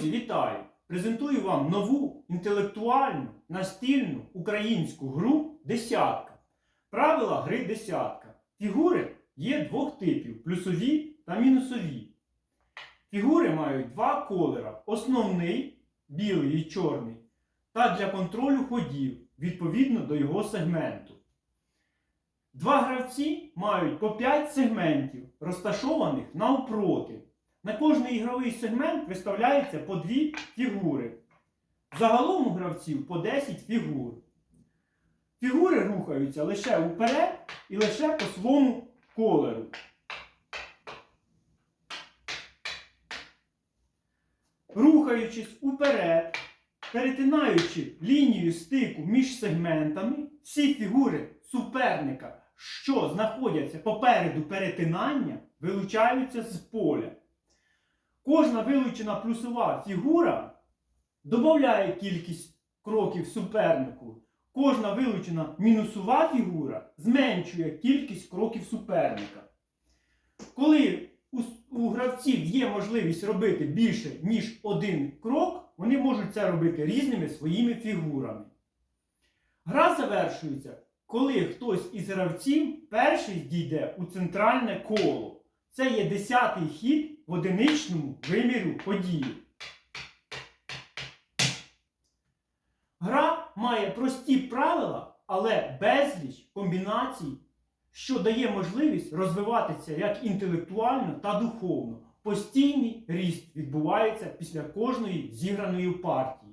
Друзі, вітаю! Презентую вам нову інтелектуальну настільну українську гру Десятка. Правила гри десятка. Фігури є двох типів плюсові та мінусові. Фігури мають два кольора: основний білий і чорний, та для контролю ходів відповідно до його сегменту. Два гравці мають по 5 сегментів, розташованих навпроти. На кожний ігровий сегмент виставляється по дві фігури. Загалом у гравців по 10 фігур. Фігури рухаються лише уперед і лише по своєму колеру. Рухаючись уперед, перетинаючи лінію стику між сегментами, всі фігури суперника, що знаходяться попереду перетинання, вилучаються з поля. Кожна вилучена плюсова фігура додає кількість кроків супернику. Кожна вилучена мінусова фігура зменшує кількість кроків суперника. Коли у, гравців є можливість робити більше, ніж один крок, вони можуть це робити різними своїми фігурами. Гра завершується, коли хтось із гравців перший дійде у центральне коло. Це є десятий хід в одиничному виміру події. Гра має прості правила, але безліч комбінацій, що дає можливість розвиватися як інтелектуально та духовно. Постійний ріст відбувається після кожної зіграної партії.